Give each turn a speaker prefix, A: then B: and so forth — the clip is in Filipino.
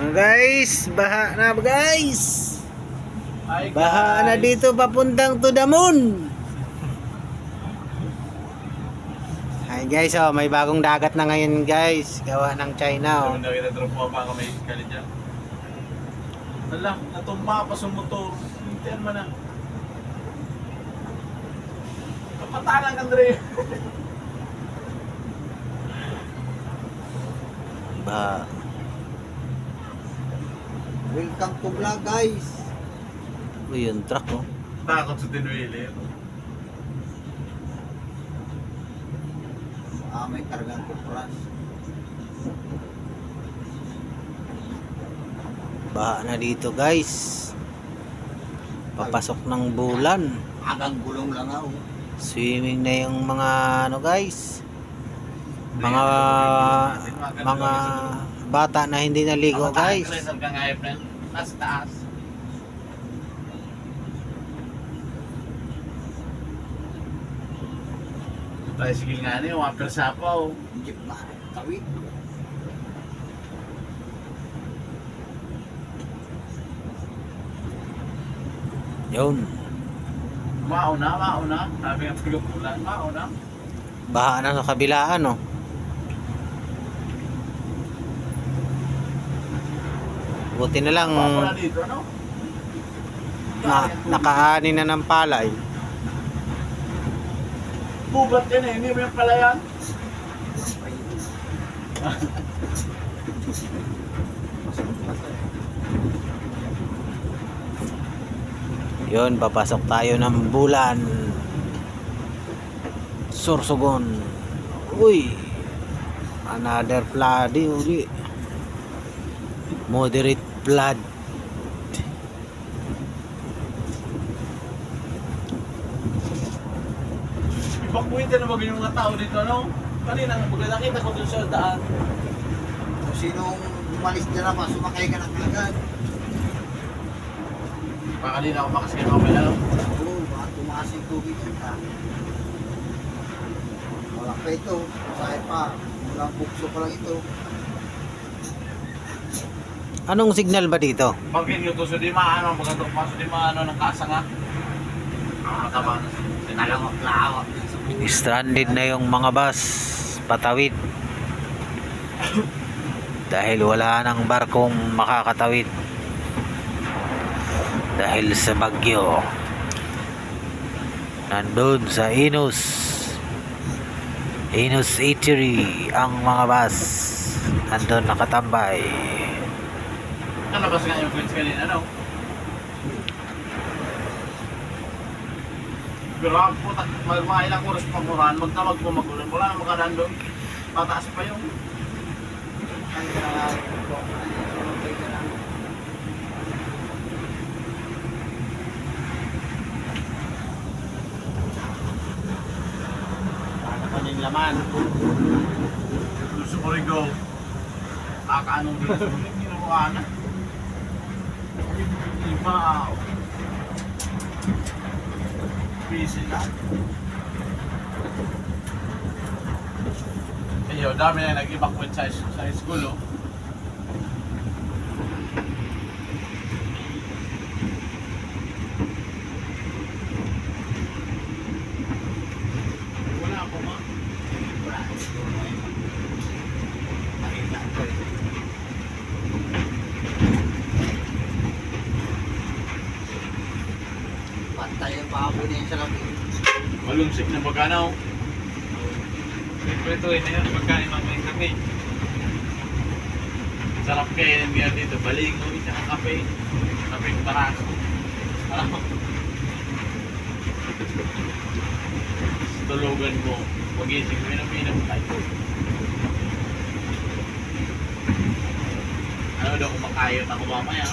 A: Mga guys, baha na guys. Baha na dito papuntang to the moon. Hi guys, oh, may bagong dagat na ngayon guys. Gawa ng China oh.
B: Ano na kita mo pa kami kali dyan. Hala, natumba pa sa motor. Hintayan mo na. Kapatalan ka, Andre.
A: Ba.
C: Welcome to vlog guys.
A: Uy, yung truck oh.
B: Takot sa tinwili.
C: Ah, may kargang kupras.
A: Baha na dito guys. Papasok ng bulan.
C: Agang gulong lang ako.
A: Swimming na yung mga ano guys. Mga mga bata na hindi naligo guys.
B: Ang friend. Nasa taas. Tricycle nga niyo, mga persapaw.
C: Jeep na. Tawid.
A: Yun.
B: Mauna, mauna. Sabi nga tagapulan, mauna.
A: Baha na sa kabilaan oh. Buti na lang na, nakaani na ng palay.
B: Bubat yan eh, hindi mo yung palayan.
A: Yun, papasok tayo ng bulan. Sorsogon. Uy. Another flood uli. Moderate flood.
B: Ibakuin na ba yung mga tao dito, no? Kanina, nakita ko dun sa daan.
C: Kung sinong umalis dyan naman, sumakay ka ng agad.
B: Baka kanina ako makasakay mamaya, no?
C: Oo, baka tumaas yung tubig kita. Wala pa ito. Saan pa. Walang bukso pa lang ito.
A: Anong signal ba dito?
B: Pagkin yung tuso di maano, pagkatok pa di maano ng kasa nga. Ang mataba na siya.
C: Talawak-lawak din sa buhay.
A: Stranded na yung mga bus. Patawid. Dahil wala nang barkong makakatawid. Dahil sa bagyo. Nandun sa Inos. Inos Eatery ang mga bus. Nandun nakatambay.
B: Ano ba nga yung friends kanina, no? Ang puta, mag mga ilang oras pa murahan, magdamag po magulan. Wala na makadaan doon. Tataas pa yung...
C: Ang kailangan.
B: Ano pa yung laman? Gusto ko rin go. Kakaanong dito. Hindi ginawa na. Iba. Busy na. Iyo, dami na nag-evacuate sa, sa school, oh. Wala ako, ma.
C: Pantay ang baboy na yun sa labi.
B: Malumsik na maganaw. Siyempre ito, ito yan, pagkain mamay kami. Sarap kayo ng biya dito. Balingo, isa ng kape. Kape ng taraso. Alam mo? Tulugan mo. Pag-isig mo yung pinam tayo. Ano daw kumakayot ako mamaya?